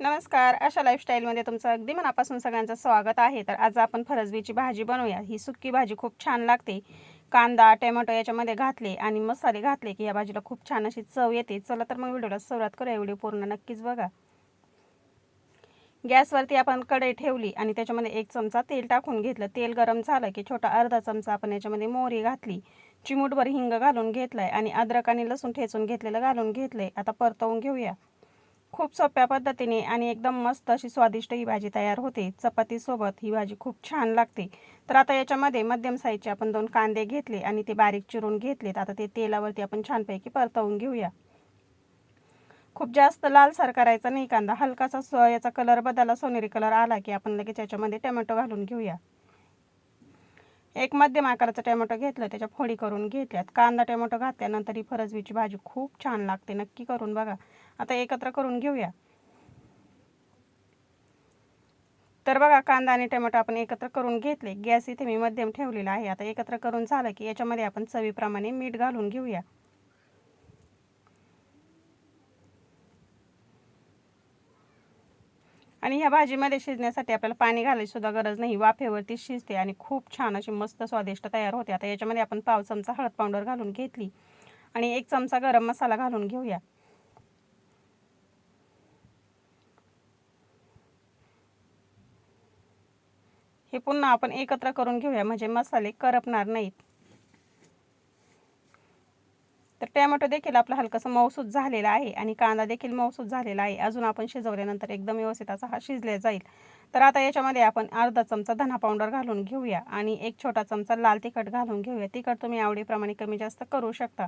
नमस्कार. अशा लाईफस्टाईलमध्ये तुमचं अगदी मनापासून सगळ्यांचं स्वागत आहे. तर आज आपण फरसबीची भाजी बनवूया. ही सुक्की भाजी खूप छान लागते. कांदा टोमॅटो याच्यामध्ये घातले आणि मसाले घातले की या भाजीला खूप छान अशी चव येते. चला तर मग व्हिडिओला सुरुवात करूया. व्हिडिओ पूर्ण नक्कीच बघा. गॅसवरती आपण कढई ठेवली आणि त्याच्यामध्ये एक चमचा तेल टाकून घेतलं. तेल गरम झालं की छोटा अर्धा चमचा आपण याच्यामध्ये मोहरी घातली. चिमूटभर हिंग घालून घेतलाय आणि अद्रक आणि लसूण ठेचून घेतलेलं घालून घेतलंय. आता परतवून घेऊया. खूप सोप्या पद्धतीने आणि एकदम मस्त अशी स्वादिष्ट ही भाजी तयार होते. चपातीसोबत ही भाजी खूप छान लागते. तर आता याच्यामध्ये मध्यम साईजचे आपण दोन कांदे घेतले आणि ते बारीक चिरून घेतलेत. आता ते तेलावरती आपण छानपैकी परतवून घेऊया. खूप जास्त लालसार करायचा नाही कांदा. हलकासा याचा कलर बदलला. सोनेरी कलर आला की आपण लगेच याच्यामध्ये टोमॅटो घालून घेऊया. एक मध्यम आकाराचा टोमॅटो घेतलं त्याच्या फोडी करून घेतल्यात. कांदा टोमॅटो घातल्यानंतर ही फरसबीची भाजी खूप छान लागते. नक्की करून बघा. आता एकत्र करून घेऊया. तर बघा कांदा आणि टोमॅटो आपण एकत्र करून घेतले. गॅस इथे मी मध्यम ठेवलेला आहे. आता एकत्र करून झालं की याच्यामध्ये आपण चवीप्रमाणे मीठ घालून घेऊया. आणि ह्या भाजीमध्ये शिजण्यासाठी आपल्याला पाणी घालायची सुद्धा गरज नाही. वाफेवरती शिजते आणि खूप छान अशी मस्त स्वादिष्ट तयार होते. आता याच्यामध्ये आपण पाव चमचा हळद पावडर घालून घेतली आणि एक चमचा गरम मसाला घालून घेऊया. हे पुन्हा आपण एकत्र करून घेऊया. म्हणजे मसाले करपणार नाहीत. तर टॅमॅटो देखील आपला हलकासा मऊसूद झालेला आहे आणि कांदा देखील मऊसूद झालेला आहे. अजून आपण शिजवल्यानंतर एकदम व्यवस्थित असा हा शिजला जाईल. तर आता याच्यामध्ये आपण अर्धा चमचा धना पावडर घालून घेऊया आणि एक छोटा चमचा लाल तिखट घालून घेऊया. तिखट तुम्ही आवडीप्रमाणे कमी जास्त करू शकता.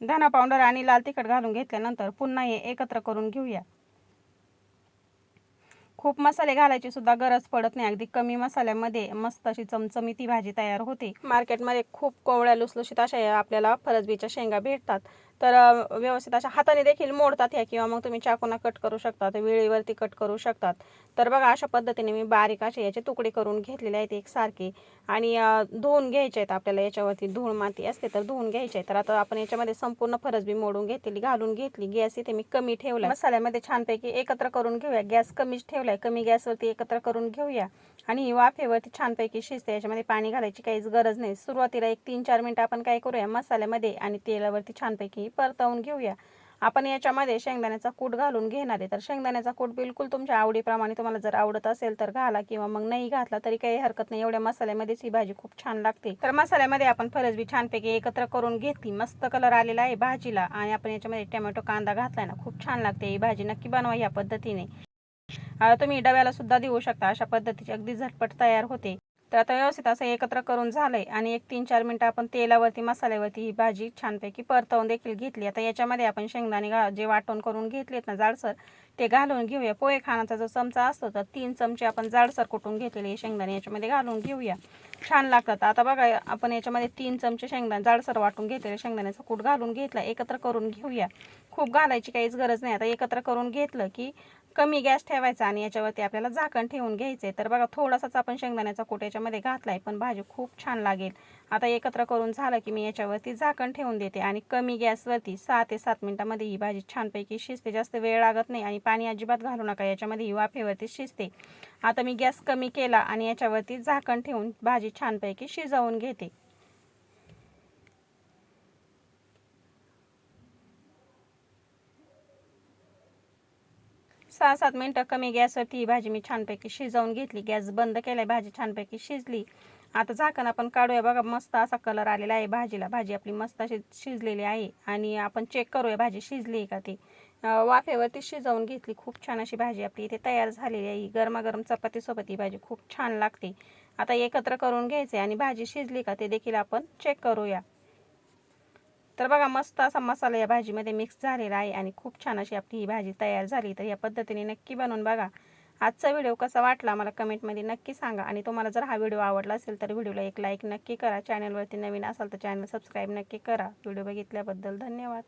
धना पावडर आणि लाल तिखट घालून घेतल्यानंतर पुन्हा हे एकत्र करून घेऊया. खूप मसाले घालायची सुद्धा गरज पडत नाही. अगदी कमी मसाल्यामध्ये मस्त अशी चमचमी ती भाजी तयार होते. मार्केटमध्ये खूप कोवळ्या लुसलुशीत अशा आपल्याला फरसबीच्या शेंगा भेटतात. तर व्यवस्थित अशा हाताने देखील मोडतात ह्या किंवा मग तुम्ही चाकूना कट करू शकतात वेळेवरती कट करू शकतात. तर बघा अशा पद्धतीने मी बारीक असे याचे तुकडे करून घेतलेले आहेत एकसारखे आणि धुवून घ्यायचे आहेत आपल्याला याच्यावरती धूळ माती असते तर धुवून घ्यायचे आहे तर आता आपण याच्यामध्ये संपूर्ण फरसबी मोडून घेतली घालून घेतली. गॅस इथे मी कमी ठेवला मसाल्यामध्ये छानपैकी एकत्र करून घेऊया. गॅस कमीच ठेवलाय. कमी गॅसवरती एकत्र करून घेऊया. आणि ही वाफेवरती छानपैकी शिजते. याच्यामध्ये पाणी घालायची काहीच गरज नाही. सुरुवातीला एक तीन चार मिनटं आपण काय करूया? मसाल्यामध्ये आणि तेलावरती छानपैकी परतवून घेऊया. आपण याच्यामध्ये शेंगदाण्याचा कूट घालून घेणार आहे. तर शेंगदाण्याचा कूट बिलकुल तुमच्या आवडीप्रमाणे तुम्हाला जर आवडत असेल तर घाला किंवा मग नाही घातला तरी काही हरकत नाही. एवढ्या मसाल्यामध्येच ही भाजी खूप छान लागते. तर मसाल्यामध्ये आपण फरसबी छानपैकी एकत्र करून घेतली. मस्त कलर आलेला आहे भाजीला. आणि आपण याच्यामध्ये टोमॅटो कांदा घातलाय ना खूप छान लागते. ही भाजी नक्की बनवा या पद्धतीने. तुम्ही डब्याला सुद्धा देऊ शकता. अशा पद्धतीची अगदी झटपट तयार होते. तर आता व्यवस्थित असं एकत्र करून झालं आहे आणि एक तीन चार मिनटं आपण तेलावरती मसाल्यावरती ही भाजी छानपैकी परतवून देखील घेतली. आता याच्यामध्ये आपण शेंगदाणे घा जे वाटण करून घेतलेत ना जाडसर ते घालून घेऊया. पोहे खाण्याचा जो चमचा असतो तर तीन चमचे आपण जाडसर कुटून घेतलेले शेंगदाणे याच्यामध्ये घालून घेऊया. छान लागतात. आता बघा आपण याच्यामध्ये तीन चमचे शेंगदाणे जाडसर वाटून घेतलेले शेंगदाण्याचा कूट घालून घेतला. एकत्र करून घेऊया. खूप घालायची काहीच गरज नाही. आता एकत्र करून घेतलं की कमी गॅस ठेवायचा आणि याच्यावरती आपल्याला झाकण ठेवून घ्यायचे तर बघा थोडासाच आपण शेंगदाण्याचा कोट याच्यामध्ये घातला आहे पण भाजी खूप छान लागेल. आता एकत्र करून झालं की मी याच्यावरती झाकण ठेवून देते आणि कमी गॅसवरती सहा ते सात मिनटामध्ये ही भाजी छानपैकी शिजते. जास्त वेळ लागत नाही आणि पाणी अजिबात घालू नका याच्यामध्ये ही वाफेवरती शिजते. आता मी गॅस कमी केला आणि याच्यावरती झाकण ठेवून भाजी छानपैकी शिजवून घेते. सहा सात मिनटं कमी गॅसवरती ही भाजी मी छानपैकी शिजवून घेतली. गॅस बंद केलाय भाजी छानपैकी शिजली. आता झाकण आपण काढूया. बघा मस्त असा कलर आलेला आहे भाजीला. भाजी आपली मस्त अशी शिजलेली आहे. आणि आपण चेक करूया भाजी शिजली का ती. वाफेवरती शिजवून घेतली. खूप छान अशी भाजी आपली इथे तयार झालेली आहे. गरमागरम चपातीसोबत ही भाजी खूप छान लागते. आता एकत्र करून घ्यायचे आणि भाजी शिजली का ते देखील आपण चेक करूया. तर बघा मस्त असा मसाला या भाजीमध्ये मिक्स झालेला आहे आणि खूप छान अशी आपली ही भाजी तयार झाली. तर या पद्धतीने नक्की बनवून बघा. आजचा व्हिडिओ कसा वाटला मला कमेंटमध्ये नक्की सांगा. आणि तुम्हाला जर हा व्हिडिओ आवडला असेल तर व्हिडिओला एक लाईक नक्की करा. चॅनलवरती नवीन असाल तर चॅनल सबस्क्राईब नक्की करा. व्हिडिओ बघितल्याबद्दल धन्यवाद.